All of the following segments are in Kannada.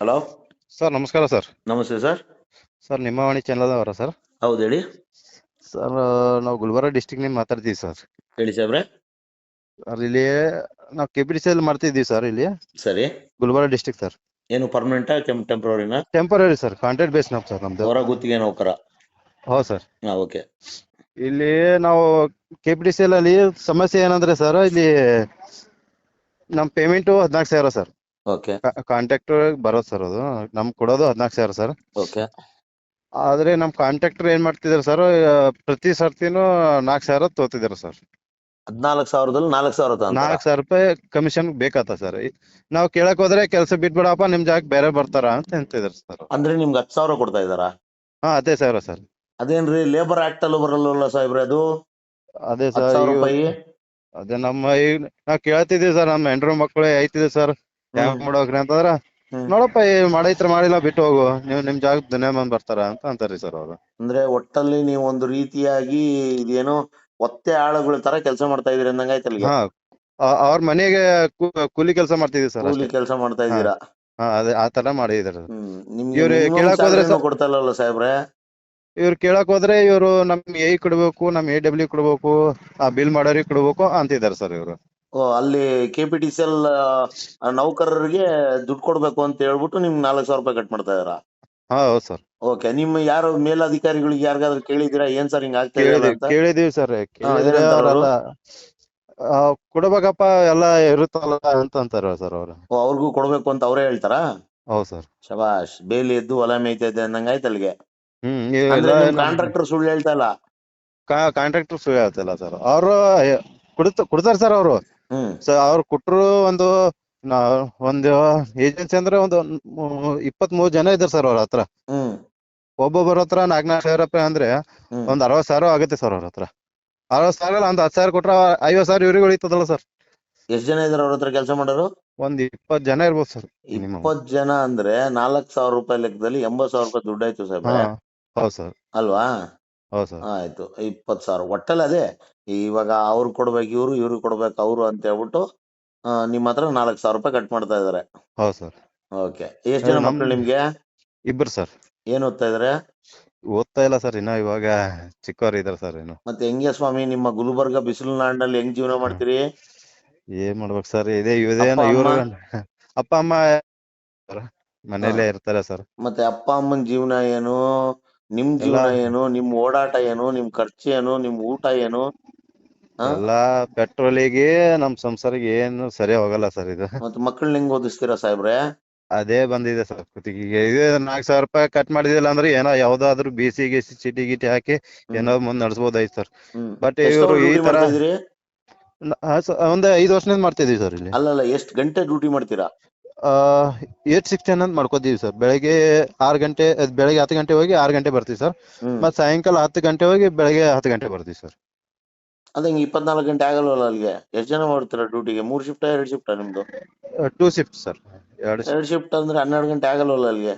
ಹಲೋ? ಸರ್ ನಮಸ್ಕಾರ ಸರ್. ನಮಸ್ತೆ ಸರ್. ಸರ್ ನಿಮ್ಮ ವಾಣಿ ಚಾನಲ್ ಅವರ ಸರ್? ಹೌದು ಹೇಳಿ. ಸರ್ ನಾವು ಗುಲ್ಬರ್ಗ ಡಿಸ್ಟಿಕ್ನಿಂದ ಮಾತಾಡ್ತೀವಿ ಸರ್. ಹೇಳಿ ಸರ್ ಸರ್ ಇಲ್ಲಿ ನಾವು ಕೆ ಪಿ ಡಿ ಸಿ ಅಲ್ಲಿ ಮಾಡ್ತಿದ್ದೀವಿ ಸರ್ ಇಲ್ಲಿ. ಸರಿ. Gulbarga district sir. ಏನು ಪರ್ಮನೆಂಟ್ ಟೆಂಪ್ರವರಿನ ಟೆಂಪರರಿ ಸರ್ ಕಾಂಟ್ರಾಕ್ಟ್ ಬೇಸ್ ನಾವು ಸರ್ ನಮ್ದು. ಹೊರ ಗುತ್ತಿಗೆ ನೌಕರ ಹೌದು ಸರ್. ಹಾ ಓಕೆ. ಇಲ್ಲಿ ನಾವು ಕೆ ಪಿ ಡಿ ಸಿ ಅಲ್ಲಿ ಸಮಸ್ಯೆ ಏನಂದ್ರೆ ಸರ್ ಇಲ್ಲಿ ನಮ್ಮ ಪೇಮೆಂಟು ಹದಿನಾಲ್ಕು ಸಾವಿರ ಸರ್. ಓಕೆ ಕಾಂಟ್ರಾಕ್ಟರ್ ಬರೋದು ಸರ್ ಅದು. ನಮ್ಗೆ ಕೊಡೋದು ಹದಿನಾಲ್ಕು ಸಾವಿರ ಸರ್ ಓಕೆ ಆದ್ರೆ ನಮ್ ಕಾಂಟ್ರಾಕ್ಟರ್ ಏನ್ ಮಾಡ್ತಿದಾರೆ ಸರ್ ಪ್ರತಿ ಸರ್ತಿನು ನಾಲ್ಕು ಸಾವಿರ ತಗೋತಿದಾರೆ ಸರ್ ಹದಿನಾಲ್ಕು ಸಾವಿರದಲ್ಲಿ ನಾಲ್ಕು ಸಾವಿರ? ನಾಲ್ಕು ಸಾವಿರ ರೂಪಾಯಿ ಕಮಿಷನ್ ಬೇಕಾತ ಸರ್ ನಾವು ಕೇಳಕ್ ಹೋದ್ರೆ ಕೆಲಸ ಬಿಟ್ಬಿಡಪ್ಪ ನಿಮ್ ಜಾಗ ಬೇರೆ ಬರ್ತಾರ ಅಂತ ಅಂತಿದಾರೆ ಸರ್ ಅಂದ್ರೆ ನಿಮ್ಗೆ ಹತ್ತು ಸಾವಿರ ಕೊಡ್ತಾ ಇದಾರಾ ಹಾ ಅದೇ ಸಾವಿರ ಸರ್ ಅದೇನ್ರಿ ಲೇಬರ್ ಆಕ್ಟ್ ಅಲ್ಲೂ ಬರಲ್ಲ ಸಾಹೇಬ್ರೆ ಅದು? ಅದೇ ಸರ್ ಅದೇ ನಮ್ಮ ಈಗ ನಾವ್ ಕೇಳ್ತಿದೀವಿ ಸರ್ ನಮ್ಮ ಹೆಂಡ್ರು ಮಕ್ಕಳು ಐತಿದೆ ಸರ್ ಯಾವ ಹ್ಮ್. ಮಾಡೋಕ್ರಿ ಅಂತಂದ್ರ. ನೋಡಪ್ಪ ಈ ಮಾಡೈತ್ರ ಮಾಡಿಲ್ಲ ಬಿಟ್ಟು ಹೋಗು. ನೀವು ನಿಮ್ ಜಾಗ ದಿನ ಬಂದ್ ಬರ್ತಾರ ಅಂತ ಅಂತಾರ್ರಿ ಸರ್ ಅವ್ರು. ಅಂದ್ರೆ ಒಟ್ಟಲ್ಲಿ ನೀವು ಒಂದು ರೀತಿಯಾಗಿ ಇದೇನೋ ಒತ್ತೆ ಆಳುಗಳ ತರ ಕೆಲಸ ಮಾಡ್ತಾ ಇದೀರಿ ಅಂದಂಗಾಯ್ತು ಅಲ್ಲಿ ಹಾ. ಆ- ಅವ್ರ ಮನೆಗೆ ಕೂ- ಕೂಲಿ ಕೆಲಸ ಮಾಡ್ತಿದ್ವಿ ಸರ್ ಕೂಲಿ ಕೆಲಸ ಮಾಡ್ತಾ ಇದ್ದೀರಾ? ಹಾ ಅದೇ ಆ ತರ ಮಾಡಿದಾರೆ ಹ್ಮ್ ನಿಮ್ಗೆ ಇವ್ರು minimum ಕೇಳಕ್ ಹೋದ್ರೆ salary ನೂ ಕೊಡ್ತಾ ಇಲ್ಲಲ್ಲ ಸಾಹೇಬ್ರೆ? ಇವ್ರು ಕೇಳಕ್ ಹೋದ್ರೆ ಇವ್ರು ನಮ್ ಎ ಕೊಡ್ಬೇಕು ನಮ್ ಎ ಡಬ್ಲ್ಯೂ ಕೊಡ್ಬೇಕು ಆ ಬಿಲ್ ಮಾಡೋರಿಗೆ ಕೊಡ್ಬೇಕು ಅಂತಿದ್ದಾರೆ ಸರ್ ಇವ್ರು. ಅಲ್ಲಿ K P T C L ನೌಕರರಿಗೆ ದುಡ್ಡು ಕೊಡ್ಬೇಕು ಅಂತ ಹೇಳ್ಬಿಟ್ಟು ನಿಮ್ಗೆ ನಾಲ್ಕು ಸಾವಿರ ರೂಪಾಯಿ ಕಟ್ ಮಾಡ್ತಾ ಇದಾರ? ಹಾ ಹೌದು ಸರ್. ಓಕೆ ನಿಮ್ಮ ಯಾರು ಮೇಲಧಿಕಾರಿಗಳಿಗೆ ಯಾರಿಗಾದ್ರೂ ಕೇಳಿದಿರಾ ಏನ್ ಸರ್ ಹಿಂಗ್ ಆಗ್ತಾ ಇದೆ ಕೇಳಿದೀವಿ ಅಂತ? ಕೇಳಿದೀವಿ ಸರ್ ಕೇಳಿದ್ರೆ ಕೊಡ್ಬೇಕಪ್ಪ ಎಲ್ಲ ಇರುತ್ತಲ್ಲ ಅಂತ ಅಂತಾರ ಸರ್ ಅವ್ರು. ಓ ಅವ್ರಿಗೂ ಕೊಡ್ಬೇಕು ಅಂತ ಅವರೇ ಹೇಳ್ತಾರಾ? ಹೌದು ಸರ್. ಶಬಾಷ್ ಬೇಲಿ ಎದ್ದು ಹೊಲ ಮೇಯ್ತೈತೆ ಆಯ್ತು ಅಲ್ಲಿಗೆ? ಹ್ಮ್ ಅಂದ್ರೆ ಕಾಂಟ್ರಾಕ್ಟರ್ ಸುಳ್ಳು ಹೇಳ್ತಾ ಇಲ್ಲ? ಕಾಂಟ್ರಾಕ್ಟರ್ ಸುಳ್ಳು ಹೇಳ್ತಿಲ್ಲ ಸರ್. ಅವರು ಕೊಡ್ತ ಕೊಡ್ತಾರ ಸರ್ ಅವರು. ಹ್ಮ್. ಸರ್ ಅವ್ರು ಕೊಟ್ರು ಒಂದು ನಾ- ಒಂದು ಏಜೆನ್ಸಿ ಅಂದ್ರೆ ಒಂದು ಇಪ್ಪತ್ತ್ ಮೂರು ಜನ ಇದ್ದಾರೆ ಸರ್ ಅವ್ರ ಹತ್ರ. ಒಬ್ಬೊಬ್ಬರ ಹತ್ರ ನಾಲ್ಕ್ ನಾಲ್ಕು ಸಾವಿರ ರೂಪಾಯಿ ಅಂದ್ರೆ ಒಂದ್ ಅರವತ್ ಸಾವಿರ ಆಗುತ್ತೆ ಸರ್ ಅವ್ರ ಹತ್ರ. ಅರವತ್ ಸಾವಿರ ಒಂದ್ ಹತ್ತು ಸಾವಿರ ಕೊಟ್ರ ಐವತ್ ಸಾವಿರ ಇವ್ರಿಗೆ ಉಳಿತದಲ್ಲ ಸರ್ ಎಷ್ಟ್ ಜನ ಇದಾರೆ ಅವ್ರ ಹತ್ರ ಕೆಲಸ ಮಾಡೋರು? ಒಂದ್ ಇಪ್ಪತ್ ಜನ ಇರ್ಬೋದು ಸರ್ minimum. ಇಪ್ಪತ್ ಜನ ಅಂದ್ರೆ ನಾಲ್ಕ್ ಸಾವಿರ ರೂಪಾಯಿ ಲೆಕ್ಕದಲ್ಲಿ ಎಂಬತ್ ಸಾವಿರ ರೂಪಾಯಿ ದುಡ್ಡು ಆಯ್ತು ಸರ್ ಸಾಹೇಬ್ರೆ ಹೌದ್ ಸರ್ ಅಲ್ವಾ? ಹೌದ್ ಸರ್. ಆಯ್ತು ಇಪ್ಪತ್ ಸಾವಿರ. ಒಟ್ಟಲ್ಲಿ ಅದೇ ಇವಾಗ ಅವ್ರು ಕೊಡ್ಬೇಕು ಇವ್ರು ಇವ್ರು ಕೊಡ್ಬೇಕು ಅವ್ರು ಅಂತ ಹೇಳ್ಬಿಟ್ಟು ಆ, ನಿಮ್ ಹತ್ರ ನಾಲ್ಕ್ ಸಾವಿರ ರೂಪಾಯಿ ಕಟ್ ಮಾಡ್ತಾ ಇದಾರೆ ಹೌದ್ ಸರ್. ಓಕೆ. ಎಷ್ಟು ಜನ ನಮ್- ಮಕ್ಳು ನಿಮ್ಗೆ? ಇಬ್ರು ಸರ್. ಏನ್ ಓದ್ತಾ ಇದಾರೆ ಓದ್ತಾ ಇಲ್ಲ ಸರ್ ಇನ್ನ ಇವಾಗ ಚಿಕ್ಕವ್ರು ಇದಾರೆ ಸರ್ ಏನು ಮತ್ತೆ ಹೆಂಗೆ ಸ್ವಾಮಿ ನಿಮ್ಮ ಗುಲ್ಬರ್ಗ ಬಿಸಿಲು ನಾಡಿನಲ್ಲಿ ಹೆಂಗ್ ಜೀವನ ಮಾಡ್ತೀರಿ? ಏನ್ ಮಾಡ್ಬೇಕು ಸರ್ ಇದೇ ಇದೇನ ಅಪ್ಪ, ಇವ್ರು ಅಪ್ಪ ಅಮ್ಮ ಮನೇಲೇ ಇರ್ತಾರೆ ಸರ್. ಮತ್ತೆ ಅಪ್ಪ ಅಮ್ಮನ ಜೀವನ ಏನು? ನಿಮ್ ಜೀವನ ಏನು ನಿಮ್ ಓಡಾಟ ಏನು ನಿಮ್ ಖರ್ಚು ಏನು ನಿಮ್ ಊಟ ಏನು? ಎಲ್ಲಾ ಪೆಟ್ರೋಲಿಗೆ ನಮ್ ಸಂಸಾರಿಗೆ ಏನು ಸರಿ ಹೋಗಲ್ಲ ಸರ್ ಇದು. ಮತ್ತೆ ಮಕ್ಕಳನ್ನ ಹೆಂಗ್ ಓದಿಸ್ತೀರಾ ಸಾಹೇಬ್ರೆ? ಅದೇ ಬಂದಿದೆ ಸರ್ ಕುತ್ತಿಗೆಗೆ ಇದು ನಾಲ್ಕ್ ಸಾವಿರ ರೂಪಾಯಿ ಕಟ್ ಮಾಡಿದಿಲ್ಲ ಅಂದ್ರೆ ಏನೋ ಯಾವ್ದಾದ್ರು ಬಿ ಸಿ ಗಿಸಿ ಚೀಟಿ ಗೀಟಿ ಹಾಕಿ ಏನೋ ಮುಂದ್ ನಡ್ಸ್ಬೋದಾಯ್ತು ಸರ್. ಬಟ್ ಇವ್ರು ಈ ತರ ಒಂದ್ ಐದು ವರ್ಷದಿಂದ ಮಾಡ್ತಿದೀವಿ ಸರ್ ಇಲ್ಲಿ. ಅಲ್ಲಲ್ಲ ಎಷ್ಟ್ ಗಂಟೆ ಡ್ಯೂಟಿ ಮಾಡ್ತೀರಾ? ಏಟ್ ಸಿಕ್ಸ್ಟೀನ್ ಅಂತ ಮಾಡ್ಕೋತೀವಿ ಸರ್ ಬೆಳಗ್ಗೆ ಆರು ಗಂಟೆ ಅದ್ ಬೆಳಗ್ಗೆ ಹತ್ತು ಗಂಟೆ ಹೋಗಿ ಆರು ಗಂಟೆ ಬರ್ತೀವಿ ಸರ್ ಮತ್ತೆ ಮತ್ ಸಾಯಂಕಾಲ ಹತ್ತು ಗಂಟೆ ಹೋಗಿ ಬೆಳಗ್ಗೆ ಹತ್ತು ಗಂಟೆ ಬರ್ತೀವಿ ಸರ್ ಅದೇ ಹಿಂಗ್ ಇಪ್ಪತ್ನಾಲ್ಕು ಗಂಟೆ ಆಗಲ್ವಲ್ಲ ಅಲ್ಲಿಗೆ? ಎಷ್ಟ್ ಜನ ಮಾಡ್ತೀರಾ ಡ್ಯೂಟಿಗೆ ಮೂರ್ ಶಿಫ್ಟ್ ಎರಡ್ ಶಿಫ್ಟ್ ನಿಮ್ದು? ಟೂ ಶಿಫ್ಟ್ ಸರ್ ಎರಡು ಎರಡ್ ಶಿಫ್ಟ್ ಅಂದ್ರೆ ಹನ್ನೆರಡು ಗಂಟೆ ಆಗಲ್ವಲ್ಲ ಅಲ್ಲಿಗೆ?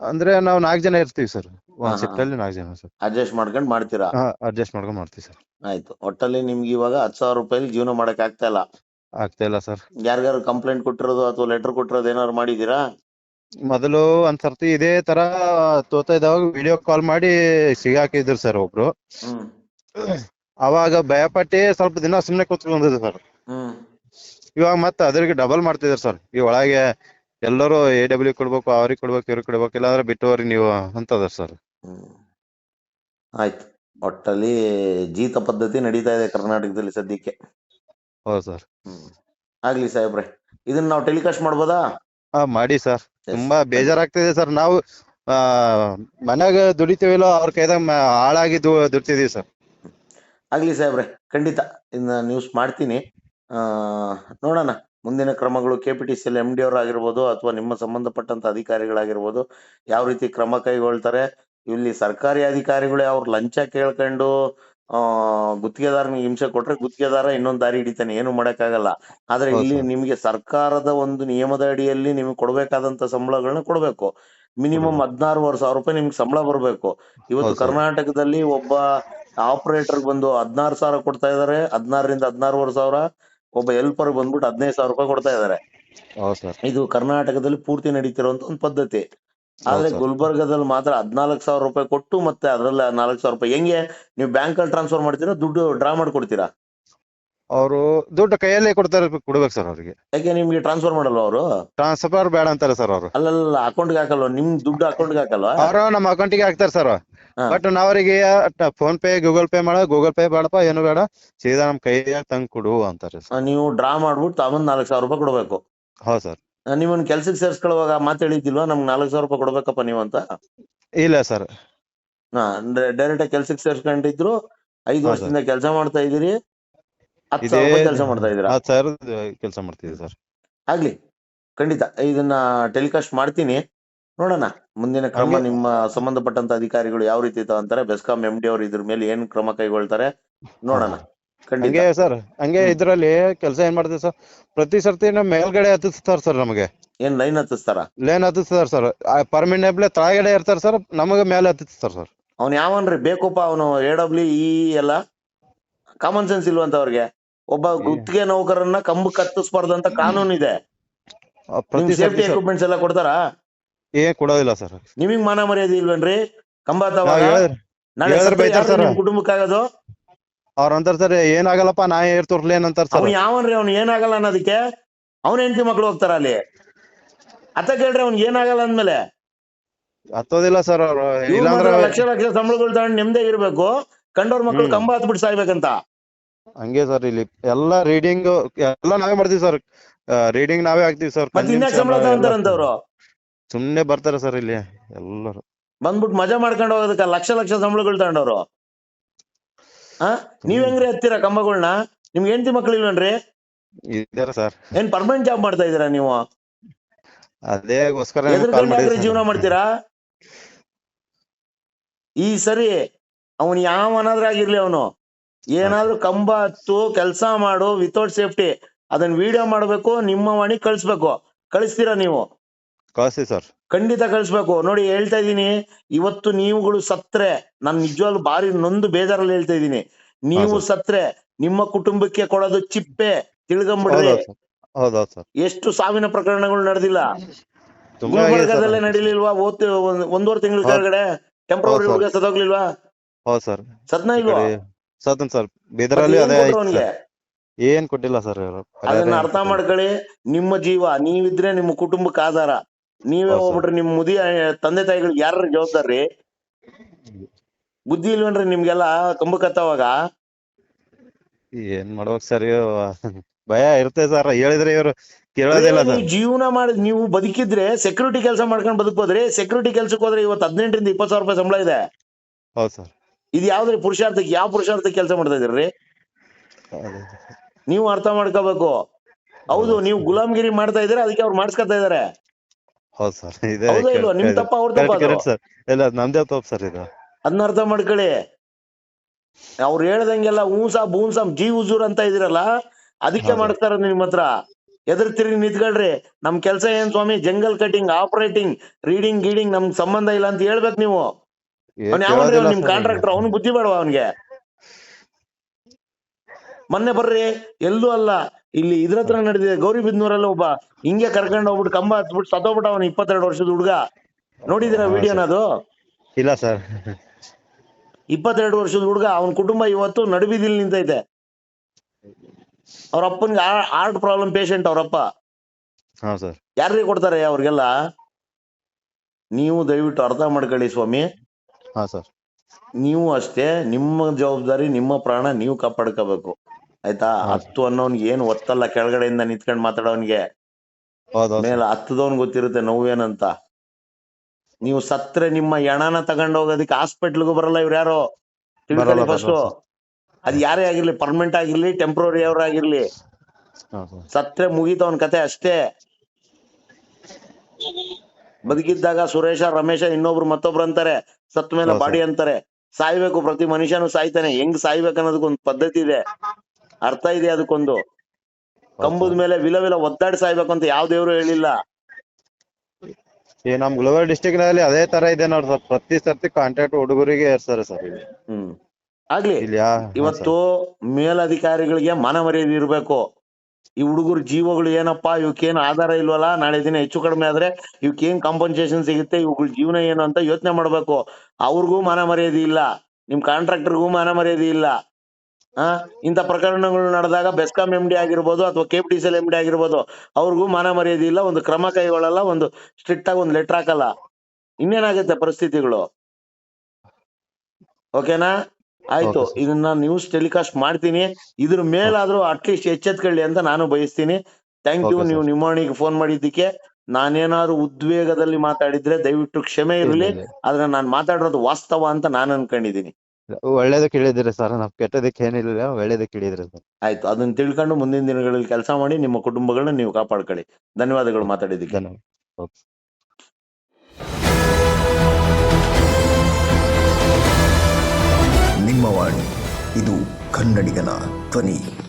ಅಂದ್ರೆ ನಾವು ನಾಲ್ಕು ಜನ ಇರ್ತೀವಿ ಸರ್ ಹಾ, ಒಂದ್ ಶಿಫ್ಟ್ ಅಲ್ಲಿ ನಾಲ್ಕು ಜನ ಸರ್ ಅಡ್ಜಸ್ಟ್ ಮಾಡ್ಕೊಂಡ್ ಮಾಡ್ತೀರಾ? ಅಡ್ಜಸ್ಟ್ ಮಾಡ್ಕೊಂಡ್ ಮಾಡ್ತೀವಿ ಸರ್ ಆಯ್ತು. ಒಟ್ಟಲ್ಲಿ ನಿಮ್ಗೆ ಇವಾಗ ಹತ್ತು ಸಾವಿರ ರೂಪಾಯಿ ಜೀವನ ಮಾಡಕ್ ಆಗ್ತಾ ಇಲ್ಲ. ಆಗ್ತಾ ಇಲ್ಲ ಸರ್. ಯಾರ್ಯಾರು ಕಂಪ್ಲೇಂಟ್ ಕೊಟ್ಟಿರೋದು ಅಥವಾ ಲೆಟರ್ ಕೊಟ್ಟಿರೋದು ಏನಾದ್ರು ಮಾಡಿದೀರಾ ಮೊದಲು ಒಂದ್ ಸರ್ತಿ ಇದೇ ತರ ತೋತಾ ಇದ್ದಾಗ ವಿಡಿಯೋ ಕಾಲ್ ಮಾಡಿ ಸಿಗಾಕಿದ್ರು ಸರ್ ಒಬ್ರು. ಹ್ಮ್. ಅವಾಗ ಭಯಪಟ್ಟಿ ಸ್ವಲ್ಪ ದಿನ ಸುಮ್ನೆ ಕೂತ್ಕೊಂಡಿದ್ರು ಸರ್. ಹ್ಮ್. ಇವಾಗ ಮತ್ತೆ ಅದ್ರಿಗೆ ಡಬಲ್ ಮಾಡ್ತಿದ್ರು ಸರ್. ಈ ಒಳಗೆ ಎಲ್ಲರೂ ಎ ಡಬ್ಲ್ಯೂ ಕೊಡ್ಬೇಕು ಅವ್ರಿಗೆ ಕೊಡ್ಬೇಕು ಇವ್ರಿಗೆ ಕೊಡ್ಬೇಕು ಇಲ್ಲಾಂದ್ರೆ ಬಿಟ್ಟೋರಿ ನೀವು ಅಂತದ ಸರ್. ಹ್ಮ್. ಆಯ್ತು. ಒಟ್ಟಲ್ಲಿ ಜೀತ ಪದ್ಧತಿ ನಡೀತಾ ಇದೆ ಕರ್ನಾಟಕದಲ್ಲಿ ಸದ್ಯಕ್ಕೆ. ಹೌದು ಸರ್ ಆಗ್ಲಿ ಸಾಹೇಬ್ರೆ ಇದನ್ನ ನಾವು ಟೆಲಿಕಾಸ್ಟ್ ಮಾಡ್ಬೋದಾ? ಹಾ ಮಾಡಿ ಸರ್ ತುಂಬಾ ಬೇಜಾರಾಗ್ತಿದೆ ಸರ್ ನಾವು ಆ ಮನ್ಯಾಗ ದುಡಿತೀವಿಲ್ಲೋ ಅವ್ರ ಕೈದಾಗ ಮ- ಹಾಳಾಗಿ ದು ದುಡ್ತಿದೀವಿ ಸರ್ ಆಗ್ಲಿ ಸಾಹೇಬ್ರೆ ಖಂಡಿತ ಇನ್ನ ನ್ಯೂಸ್ ಮಾಡ್ತೀನಿ. ಆ ನೋಡೋಣ. ಮುಂದಿನ ಕ್ರಮಗಳು K P T C L M D ಆಗಿರ್ಬೋದು ಅಥವಾ ನಿಮ್ಮ ಸಂಬಂಧಪಟ್ಟಂತ ಅಧಿಕಾರಿಗಳಾಗಿರ್ಬೋದು ಯಾವ ರೀತಿ ಕ್ರಮ ಕೈಗೊಳ್ತಾರೆ. ಇಲ್ಲಿ ಸರ್ಕಾರಿ ಅಧಿಕಾರಿಗಳು ಅವ್ರ ಲಂಚ ಕೇಳ್ಕೊಂಡು ಗುತ್ತಿಗೆದಾರನಿಗೆ ಹಿಂಸೆ ಕೊಟ್ರೆ ಗುತ್ತಿಗೆದಾರ ಇನ್ನೊಂದ್ ದಾರಿ ಹಿಡಿತಾನೆ ಏನು ಮಾಡೋಕ್ಕಾಗಲ್ಲ. ಆದ್ರೆ ಇಲ್ಲಿ. ನಿಮಗೆ ಸರ್ಕಾರದ ಒಂದು ನಿಯಮದ ಅಡಿಯಲ್ಲಿ ನಿಮಗೆ ಕೊಡಬೇಕಾದಂತ ಸಂಬಳಗಳನ್ನ ಕೊಡ್ಬೇಕು. ಮಿನಿಮಮ್. ಹದಿನಾರುವರೆ ಸಾವಿರ ರೂಪಾಯಿ ನಿಮ್ಗೆ ಸಂಬಳ ಬರ್ಬೇಕು. ಇವತ್ತು ಕರ್ನಾಟಕದಲ್ಲಿ ಒಬ್ಬ ಆಪರೇಟರ್ ಬಂದು ಹದಿನಾರು ಸಾವಿರ ಕೊಡ್ತಾ ಇದಾರೆ ಹದಿನಾರರಿಂದ ಹದಿನಾರುವರೆ ಸಾವಿರ ಒಬ್ಬ ಹೆಲ್ಪರ್ ಬಂದ್ಬಿಟ್ಟು ಹದಿನೈದು ಸಾವಿರ ರೂಪಾಯಿ ಕೊಡ್ತಾ ಇದಾರೆ. ಇದು ಕರ್ನಾಟಕದಲ್ಲಿ ಪೂರ್ತಿ ನಡೀತಿರುವಂತ ಒಂದು ಪದ್ಧತಿ. ಆದ್ರೆ. ಗುಲ್ಬರ್ಗದಲ್ಲಿ ಮಾತ್ರ ಹದ್ನಾಲ್ಕು ಸಾವಿರ ರೂಪಾಯಿ ಕೊಟ್ಟು ಮತ್ತೆ ಅದ್ರಲ್ಲಿ ನಾಲ್ಕು ಸಾವಿರ ರೂಪಾಯಿ. ಹೆಂಗೆ ನೀವು ಬ್ಯಾಂಕ್ ಅಲ್ಲಿ ಟ್ರಾನ್ಸ್ಫರ್ ಮಾಡ್ತೀರಾ ದುಡ್ಡು ಡ್ರಾ ಮಾಡ್ಕೊಡ್ತೀರಾ ಅವರು ದುಡ್ಡು ಕೈಯಲ್ಲೇ ಕೊಡ್ತಾರೆ ಕೊಡ್ಬೇಕು ಸರ್ ಅವ್ರಿಗೆ. ಯಾಕೆ ನಿಮ್ಗೆ ಟ್ರಾನ್ಸ್ಫರ್ ಮಾಡಲ್ಲ ಅವರು? ಟ್ರಾನ್ಸ್ಫರ್ ಬೇಡ ಅಂತಾರೆ ಸರ್ ಅವರು. ಅಲ್ಲಲ್ಲ ಅಕೌಂಟ್ಗೆ ಹಾಕಲ್ವಾ? ನಿಮ್ ದುಡ್ಡು ಅಕೌಂಟ್ಗೆ ಹಾಕಲ್ವಾ? ಅವರು ನಮ್ಮ ಅಕೌಂಟಿಗೆ ಹಾಕ್ತಾರೆ ಸರ್. ಬಟ್ ನಾವರಿಗೆ ಫೋನ್ ಪೇ ಗೂಗಲ್ ಪೇ ಮಾಡ ಗೂಗಲ್ ಪೇ ಬೇಡಪ್ಪ ಏನು ಬೇಡ ಸೀದಾ ನಮ್ ಕೈಯಾಗ ತಂಗ್ ಕೊಡು ಅಂತಾರೆ ನೀವು ಡ್ರಾ ಮಾಡ್ಬಿಟ್ಟು ತಮ್ಮ ನಾಲ್ಕು ಸಾವಿರ ರೂಪಾಯಿ ಕೊಡ್ಬೇಕು. ಹೌದು ಸರ್. ನಿಮ್ಮನ್ನ ಕೆಲ್ಸಕ್ಕೆ ಸೇರ್ಸ್ಕೊಳ್ಳುವಾಗ ಮಾತು ಹೇಳಿದ್ದಿಲ್ವಾ? ನಮ್ಗೆ ನಾಲ್ಕು ಸಾವಿರ ರೂಪಾಯಿ ಕೊಡ್ಬೇಕಪ್ಪ ನೀವು ಅಂತ? ಇಲ್ಲ ಸರ್. ಡೈರೆಕ್ಟ್ ಆಗಿ ಕೆಲ್ಸಕ್ಕೆ ಸೇರ್ಸ್ಕೊಂಡಿದ್ರು ಐದು ವರ್ಷದಿಂದ ಕೆಲಸ ಮಾಡ್ತಾ ಇದೀರಿ ಹತ್ತು ಇದೇ ಸಾವಿರ ರೂಪಾಯಿ ಕೆಲಸ ಮಾಡ್ತಾ ಇದೀರಾ ಹತ್ತು ಸಾವಿರ ಕೆಲಸ ಸರ್. ಆಗ್ಲಿ ಖಂಡಿತ ಇದನ್ನ ಟೆಲಿಕಾಸ್ಟ್ ಮಾಡ್ತೀನಿ. ನೋಡೋಣ ಮುಂದಿನ ಕ್ರಮ ನಿಮ್ಮ ಸಂಬಂಧಪಟ್ಟಂತ ಅಧಿಕಾರಿಗಳು ಯಾವ ರೀತಿ ತಗೊಂತಾರೆ ಬೆಸ್ಕಾಂ ಎಂ ಡಿ ಅವರು ಇದ್ರ ಮೇಲೆ ಏನ್ ಕ್ರಮ ಕೈಗೊಳ್ತಾರೆ ನೋಡೋಣ. ಹಂಗೆ ಸರ್ ಹಂಗೆ ಇದ್ರಲ್ಲಿ ಕೆಲಸ ಏನ್ ಮಾಡ್ತೀವಿ ಸರ್ ಪ್ರತಿ ಸರ್ತಿ ನಮ್ ಮೇಲ್ಗಡೆ ಹತ್ತಿಸ್ತಾರ ಸರ್ ನಮಗೆ. ಏನ್ ಲೈನ್ ಹತ್ತಿಸ್ತಾರ? ಲೈನ್ ಹತ್ತಿಸ್ತಾರ ಸರ್ ಪರ್ಮಿನೆಂಟ್ಲೆ ತಳಗಡೆ ಇರ್ತಾರ ಸರ್ ನಮಗೆ ಮೇಲೆ ಹತ್ತಿಸ್ತಾರ ಸರ್. ಅವ್ನ್ ಯಾವನ್ರಿ ಬೇಕಪ್ಪ ಅವನು ಎ ಡಬ್ಲ್ಯೂ ಇ ಎಲ್ಲ? ಕಾಮನ್ ಸೆನ್ಸ್ ಇಲ್ವಂತ ಅವ್ರಿಗೆ ಒಬ್ಬ ಗುತ್ತಿಗೆ ನೌಕರನ್ನ ಕಂಬ ಕತ್ತಿಸ್ಬಾರ್ದು ಅಂತ ಕಾನೂನು ಇದೆ. ಸೇಫ್ಟಿ ಎಕ್ವಿಪ್ಮೆಂಟ್ಸ್ ಎಲ್ಲ ಕೊಡ್ತಾರಾ? ಏನ್ ಕೊಡೋದಿಲ್ಲ ಸರ್. ನಿಮಗ್ ಮಾನ ಮರ್ಯಾದೆ ಇಲ್ವೇನ್ರಿ? ಕಂಬ ಕುಟುಂಬಕ್ಕಾಗೋದು? ಅವ್ರ ಅಂತಾರ ಸರ್ ಏನಾಗಲ್ಲಪ್ಪ ನಾ ಏರ್ ತೋರ್ಲಿ ಏನಂತಾರ ಸರ್. ಅವ್ನು ಯಾವನ್ರಿ ಅವ್ನು ಏನಾಗಲ್ಲ ಅನ್ನೋದಕ್ಕೆ? ಅವ್ನ ಹೆಂಡತಿ ಮಕ್ಳು ಹೋಗ್ತಾರ ಅಲ್ಲಿ? ಅತ್ತ ಕೇಳ್ರಿ ಅವ್ನ್ ಏನಾಗಲ್ಲ ಅಂದ್ಮೇಲೆ. ಹತ್ತೋದಿಲ್ಲ ಸರ್ ಅವ್ರು. ಇವ್ರು ಇಲ್ಲಾಂದ್ರೆ ಮಾತ್ರ ಲಕ್ಷ ಲಕ್ಷ ಸಂಬಳಗಳು ತಗೊಂಡು ನೆಮ್ಮದಿ ಇರ್ಬೇಕು. ಕಂಡವ್ರ ಮಕ್ಳು. ಕಂಬ ಹತ್ಬಿಟ್ಟು ಸಾಯ್ಬೇಕಂತ. ಹಂಗೆ ಸರ್ ಇಲ್ಲಿ ಎಲ್ಲಾ ರೀಡಿಂಗ್ ಎಲ್ಲ ನಾವೇ ಮಾಡ್ತೀವಿ ಸರ್. ರೀಡಿಂಗ್ ನಾವೇ ಹಾಕ್ತಿವಿ ಸರ್. ಮತ್ತೆ ಸಂಬಳ ಸುಮ್ನೆ ಬರ್ತಾರೆ ಸರ್ ಇಲ್ಲಿ ಎಲ್ಲರೂ. ಬಂದ್ಬಿಟ್ಟು ಮಜಾ ಮಾಡ್ಕೊಂಡು ಹೋಗೋದಕ್ಕ ಲಕ್ಷ ಲಕ್ಷ ಸಂಬಳಗಳು ತಗೊಂಡವ್ರು. ಆ? ನೀವ್ ಹೆಂಗ್ರಿ ಹತ್ತಿರ ಕಂಬಗಳನ್ನ ನಿಮ್ಗೆ ಹೆಂಡತಿ ಮಕ್ಳು ಇಲ್ವೇನ್ರಿ ಇದಾರೆ ಸರ್. ಏನ್ ಪರ್ಮನೆಂಟ್ ಜಾಬ್ ಮಾಡ್ತಾ ಇದೀರಾ ನೀವು? ಅದೇಗೋಸ್ಕರ ಜೀವನ ಮಾಡ್ತೀರಾ? ಈ ಸರಿ ಅವನ್ ಯಾವನಾದ್ರೂ ಆಗಿರ್ಲಿ ಅವನು. ಏನಾದ್ರೂ ಕಂಬ ಹತ್ತು ಕೆಲಸ ಮಾಡು ವಿತೌಟ್ ಸೇಫ್ಟಿ ಅದನ್ನ ವಿಡಿಯೋ ಮಾಡ್ಬೇಕು ನಿಮ್ಮ ವಾಣಿ ಕಳಿಸ್ಬೇಕು. ಕಳಿಸ್ತೀರಾ ನೀವು? ಕಳ್ಸಿ ಸರ್. ಖಂಡಿತ ಕಳಿಸ್ಬೇಕು. ನೋಡಿ ಹೇಳ್ತಾ ಇದೀನಿ ಇವತ್ತು ನೀವುಗಳು ಸತ್ರೆ ನಾನು ನಿಜವಾಗ್ಲು ಬಾರಿ ನೊಂದು ಬೇಜಾರಲ್ಲಿ ಹೇಳ್ತಾ ಇದ್ದೀನಿ. ನೀವು ಸತ್ರೆ ನಿಮ್ಮ ಕುಟುಂಬಕ್ಕೆ ಕೊಡೋದು ಚಿಪ್ಪೆ ತಿಳ್ಕೊಂಬಿಡ್ರಿ. ಎಷ್ಟು ಸಾವಿನ ಪ್ರಕರಣಗಳು ನಡೆದಿಲ್ಲ. ಗುಲ್ಬರ್ಗದಲ್ಲೇ ನಡಿಲಿಲ್ವಾ ಓದ್ ಒಂದೂವರೆ ತಿಂಗಳ ಕೆಳಗಡೆ ಟೆಂಪ್ರವರಿ ಹುಡುಗ ಸತ್ತೋಗ್ಲಿಲ್ವಾ ಹೌದು ಸರ್. ಸತ್ನ ಇಲ್ವಾ? ಸರ್ ಅದೇ ಏನ್ ಕೊಟ್ಟಿಲ್ಲ ಸರ್ ಅದನ್ನ ಅರ್ಥ ಮಾಡ್ಕೊಳ್ಳಿ ನಿಮ್ಮ ಜೀವ ನೀವಿದ್ರೆ ನಿಮ್ಮ ಕುಟುಂಬಕ್ಕೆ ಆಧಾರ. ನೀವೇ ಹೋಗ್ಬಿಟ್ರಿ. ನಿಮ್ ಮುದಿ ತಂದೆ ತಾಯಿಗಳಿಗೆ ಯಾರ ಜವಾಬ್ದಾರಿ? ಬುದ್ಧಿ ಇಲ್ವೇನ್ರಿ ನಿಮ್ಗೆಲ್ಲ ತುಂಬಕತ್ತಾವಾಗ ಕತ್ತವಾಗ? ಏನ್ ಮಾಡ್ಬೇಕು ಸರ್ ಭಯ ಇರುತ್ತೆ ಸರ್. ಹೇಳಿದ್ರೆ ಇವರು ಕೇಳೋದಿಲ್ಲ ನೀವು ಜೀವನ ಮಾಡಿ ನೀವು ಬದುಕಿದ್ರೆ ಸೆಕ್ಯೂರಿಟಿ ಕೆಲಸ ಮಾಡ್ಕೊಂಡು ಬದುಕೋದ್ರಿ ಸೆಕ್ಯೂರಿಟಿ ಕೆಲ್ಸಕ್ಕೆ ಹೋದ್ರೆ ಇವತ್ತು ಹದಿನೆಂಟರಿಂದ ಇಪ್ಪತ್ತು ಸಾವಿರ ರೂಪಾಯಿ ಸಂಬಳ ಇದೆ. ಹೌದು ಸರ್. ಇದು ಯಾವ್ದ್ರಿ ಪುರುಷಾರ್ಥಕ್ಕೆ ಯಾವ ಪುರುಷಾರ್ಥಕ್ಕೆ ಕೆಲಸ ಮಾಡ್ತಾ ಇದೀರಿ ನೀವು ಅರ್ಥ ಮಾಡ್ಕೋಬೇಕು. ಹೌದು ನೀವು ಗುಲಾಮ್ಗಿರಿ ಮಾಡ್ತಾ ಇದ್ರೆ ಅದಕ್ಕೆ ಅವ್ರು ಮಾಡಿಸ್ಕೊತಾ ಇದಾರೆ ಹೌದು ಸರ್. ಇದೆ ಹೌದಾ ಇಲ್ವಾ? ನಿಮ್ ತಪ್ಪ ಅವ್ರ ತಪ್ಪ ಅದು ಕರೆಕ್ಟ್ ಸರ್. ಇಲ್ಲ ನಮ್ದೇ ತಪ್ಪು ಸರ್ ಇದು. ಅದನ್ನ ಅರ್ಥ ಮಾಡ್ಕೊಳ್ಳಿ. ಅವ್ರು ಹೇಳ್ದಂಗೆಲ್ಲ ಊಸ ಬೂನ್ಸ ಜೀ ಉಜೂರ್ ಅಂತ ಇದಿರಲ್ಲ ಅದಕ್ಕೆ ಮಾಡ್ತಾರ ನಿಮ್ ಹತ್ರ. ಎದುರು ನಿಂತ್ಕೊಳ್ರಿ. ನಮ್ ಕೆಲ್ಸ ಏನ್ ಸ್ವಾಮಿ? ಜಂಗಲ್ ಕಟಿಂಗ್ ಆಪರೇಟಿಂಗ್ ರೀಡಿಂಗ್ ಗೀಡಿಂಗ್ ನಮ್ ಸಂಬಂಧ ಇಲ್ಲ ಅಂತ ಹೇಳ್ಬೇಕು ನೀವು. ಏನ್ ಅವ್ನ್ ಯಾವನ್ರಿ ಕೇಳೋದಿಲ್ಲ ನಿಮ್ sir. ಕಾಂಟ್ರಾಕ್ಟರ್ ಅವ್ನು ಬುದ್ಧಿ ಬೇಡವಾ ಅವನ್ಗೆ? ಮೊನ್ನೆ ಬರ್ರಿ. ಎಲ್ಲೂ ಅಲ್ಲ. ಇಲ್ಲಿ ಇದ್ರ ಹತ್ರ ನಡೆದಿದೆ. ಗೌರಿಬಿದ್ನೂರಲ್ಲಿ ಒಬ್ಬ ಹಿಂಗೆ ಕರ್ಕೊಂಡು ಹೋಗ್ಬಿಟ್ಟು ಕಂಬ ಹತ್ಬಿಟ್ಟು ಸತ್ತೋಗ್ಬಿಟ್ಟ ಅವನು ಇಪ್ಪತ್ತೆರಡು ವರ್ಷದ ಹುಡುಗ. ನೋಡಿದಿರ ವಿಡಿಯೋನ ಅದು? ಇಲ್ಲ ಸರ್. ಇಪ್ಪತ್ತೆರಡು ವರ್ಷದ ಹುಡುಗ ಅವನ ಕುಟುಂಬ ಇವತ್ತು ನಡುಬಿದಿಲ್ ನಿಂತೈತೆ. ಅವ್ರ ಅಪ್ಪನ್ಗೆ ಹಾರ್ಟ್ ಪ್ರಾಬ್ಲಮ್ ಪೇಷಂಟ್ ಅವರಪ್ಪ ಯಾರಿಗೆ ಕೊಡ್ತಾರೆ ಅವ್ರಿಗೆಲ್ಲ? ನೀವು ದಯವಿಟ್ಟು ಅರ್ಥ ಮಾಡ್ಕೊಳ್ಳಿ ಸ್ವಾಮಿ. ನೀವು ಅಷ್ಟೇ ನಿಮ್ಮ ಜವಾಬ್ದಾರಿ ನಿಮ್ಮ ಪ್ರಾಣ ನೀವು ಕಾಪಾಡ್ಕೋಬೇಕು. ಆಯ್ತಾ. ಹತ್ತು ಅನ್ನೋನ್ಗೆ ಏನು ಒತ್ತಲ್ಲ ಕೆಳಗಡೆಯಿಂದ ನಿಂತ್ಕೊಂಡ್ ಮಾತಾಡೋನ್ಗೆ ಮೇಲೆ ಹತ್ತದವನ್ ಗೊತ್ತಿರುತ್ತೆ ನೋವೇನಂತ. ನೀವು ಸತ್ರೆ ನಿಮ್ಮ ಎಣನ ತಗೊಂಡ್ ಹೋಗೋದಕ್ಕೆ ಹಾಸ್ಪಿಟ್ಲ್ಗೂ ಬರಲ್ಲ ಇವ್ರು ಯಾರೋ? ತಿಳ್ಕೊಳ್ಳಿ ಫಸ್ಟ್. ಅದ್ ಯಾರೇ ಆಗಿರ್ಲಿ ಪರ್ಮನೆಂಟ್ ಆಗಿರ್ಲಿ ಟೆಂಪ್ರವರಿ ಅವ್ರ ಆಗಿರ್ಲಿ. ಹಾ ಸತ್ರೆ ಮುಗಿತವನ್ ಕತೆ ಅಷ್ಟೇ. ಬದುಕಿದ್ದಾಗ ಸುರೇಶ ರಮೇಶ ಇನ್ನೊಬ್ರು ಮತ್ತೊಬ್ರು ಅಂತಾರೆ. ಸತ್ ಮೇಲೆ ಬಾಡಿ ಅಂತಾರೆ. ಸಾಯ್ಬೇಕು ಪ್ರತಿ ಮನುಷ್ಯನು ಸಾಯ್ತಾನೆ. ಹೆಂಗ್ ಸಾಯ್ಬೇಕು ಅನ್ನೋದಕ್ಕೊಂದು ಪದ್ಧತಿ ಇದೆ. ಅರ್ಥ ಇದೆ ಅದಕ್ಕೊಂದು. ಕಂಬದ ಮೇಲೆ ವಿಲ ವಿಲ ಒದ್ದಾಡಿ ಸಾಯ್ಬೇಕು ಅಂತ ಯಾವ ದೇವ್ರು ಹೇಳಿಲ್ಲ. ಈ ನಮ್ ಗುಲ್ಬರ್ಗ ಡಿಸ್ಟಿಕ್ನಲ್ಲಿ ಅದೇ ತರ ಇದೆ ನೋಡಿ ಸರ್. ಪ್ರತಿ ಸರ್ತಿ ಕಾಂಟ್ರಾಕ್ಟ್ ಹುಡುಗರಿಗೆ ಸರ್. ಇಲ್ಲಿ ಹ್ಮ್. ಆಗ್ಲಿ ಇಲ್ಲಿ ಯಾ ಇವತ್ತು ಮೇಲಧಿಕಾರಿಗಳಿಗೆ ಮಾನ ಮರ್ಯಾದೆ ಇರ್ಬೇಕು. ಈ ಹುಡುಗರ ಜೀವಗಳು ಏನಪ್ಪಾ ಇವಕ್ಕೇನ್ ಆಧಾರ ಇಲ್ವಲ್ಲ? ನಾಳೆ ದಿನ ಹೆಚ್ಚು ಕಡಿಮೆ ಆದ್ರೆ ಇವಕ್ಕೇನ್ ಕಾಂಪನ್ಸೇಷನ್ ಸಿಗುತ್ತೆ? ಇವುಗಳ ಜೀವನ ಏನು ಅಂತ ಯೋಚನೆ ಮಾಡ್ಬೇಕು. ಅವ್ರಿಗೂ ಮಾನ ಮರ್ಯಾದೆ ಇಲ್ಲ. ನಿಮ್ ಕಾಂಟ್ರಾಕ್ಟರ್ಗೂ ಮಾನ ಮರ್ಯಾದೆ ಇಲ್ಲ. ಆ? ಇಂಥ ಪ್ರಕರಣಗಳು ನಡೆದಾಗ ಬೆಸ್ಕಾಂ ಎಂ ಡಿ ಆಗಿರ್ಬೋದು ಅಥವಾ K P T L M D ಆಗಿರ್ಬೋದು ಅವ್ರಿಗೂ ಮಾನ ಮರ್ಯಾದೆ ಇಲ್ಲ ಒಂದು ಕ್ರಮ ಕೈಗೊಳ್ಳಲ್ಲ ಒಂದು ಸ್ಟ್ರಿಕ್ಟ್ ಆಗಿ ಒಂದು ಲೆಟರ್ ಹಾಕಲ್ಲ. ಇನ್ನೇನಾಗುತ್ತೆ ಪರಿಸ್ಥಿತಿಗಳು? ಓಕೆನಾ ಆಯ್ತು. ಇದನ್ನ ನ್ಯೂಸ್ ಟೆಲಿಕಾಸ್ಟ್ ಮಾಡ್ತೀನಿ. ಇದ್ರ ಮೇಲಾದ್ರೂ ಅಟ್ಲೀಸ್ಟ್ ಎಚ್ಚೆತ್ಕೊಳ್ಳಿ ಅಂತ ನಾನು ಬಯಸ್ತೀನಿ. ಥ್ಯಾಂಕ್ ಯು ನೀವು ನಿಮ್ಮಣಿಗೆ ಫೋನ್ ಮಾಡಿದ್ದಕ್ಕೆ ನಾನೇನಾದ್ರು ಉದ್ವೇಗದಲ್ಲಿ ಮಾತಾಡಿದ್ರೆ ದಯವಿಟ್ಟು ಕ್ಷಮೆ ಇರಲಿ. ಆದ್ರೆ ನಾನು ಮಾತಾಡಿರೋದು ವಾಸ್ತವ ಅಂತ ನಾನು ಅನ್ಕೊಂಡಿದೀನಿ ಒಳ್ಳೇದಕ್ಕೆ ಹೇಳಿದ್ರಿ ಸರ್ ನಾವು ಕೆಟ್ಟದಕ್ಕೆ ಏನಿಲ್ಲ ಒಳ್ಳೇದಕ್ಕೆ ಹೇಳಿದ್ರಿ ಸರ್ ಆಯ್ತು ಅದನ್ನ ತಿಳ್ಕೊಂಡು ಮುಂದಿನ ದಿನಗಳಲ್ಲಿ ಕೆಲಸ ಮಾಡಿ ನಿಮ್ಮ ಕುಟುಂಬಗಳನ್ನ ನೀವು ಕಾಪಾಡ್ಕೊಳ್ಳಿ. ಧನ್ಯವಾದಗಳು ಮಾತಾಡಿದ್ದಕ್ಕೆ. ಧನ್ಯವಾದ ಓಕೆ. ನಿಮ್ಮ ವಾಣಿ ಇದು ಕನ್ನಡಿಗನ ಧ್ವನಿ.